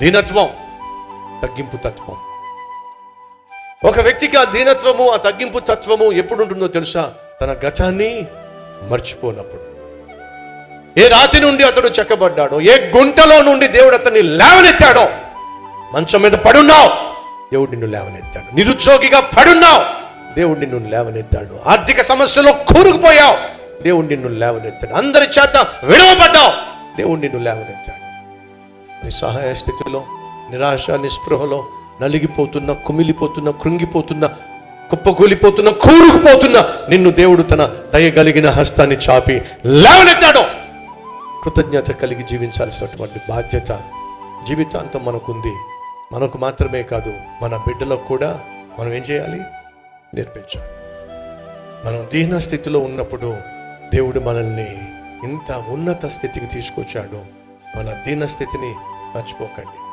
దీనత్వం తగ్గింపు తత్వం. ఒక వ్యక్తికి ఆ దీనత్వము ఆ తగ్గింపు తత్వము ఎప్పుడు ఉంటుందో తెలుసా? తన గతాన్ని మర్చిపోనప్పుడు. ఏ రాతి నుండి అతడు చెక్కబడ్డాడో ఏ గుంటలో నుండి దేవుడు అతన్ని లేవనెత్తాడో మంచం మీద పడున్నావు దేవుడు నిన్ను లేవనెత్తాడు. నిరుద్యోగిగా పడున్నావు దేవుడు నిన్ను లేవనెత్తాడు. ఆర్థిక సమస్యలో కూరుకుపోయావు దేవుడు నిన్ను లేవనెత్తాడు. అందరి చేత విడవబడ్డావు దేవుడు నిన్ను లేవనెత్తాడు. నిస్సహాయ స్థితిలో నిరాశ నిస్పృహలో నలిగిపోతున్న కుమిలిపోతున్న కృంగిపోతున్న కుప్పకూలిపోతున్న కూరుకుపోతున్న నిన్ను దేవుడు తన దయగలిగిన హస్తాన్ని చాపి లేవనెత్తాడు. కృతజ్ఞత కలిగి జీవించాల్సినటువంటి బాధ్యత జీవితాంతం మనకుంది. మనకు మాత్రమే కాదు మన బిడ్డలకు కూడా మనం ఏం చేయాలి? నేర్పించాలి. మనం దీన స్థితిలో ఉన్నప్పుడు దేవుడు మనల్ని ఇంత ఉన్నత స్థితికి తీసుకొచ్చాడు. మన దీన స్థితిని మర్చిపోకండి.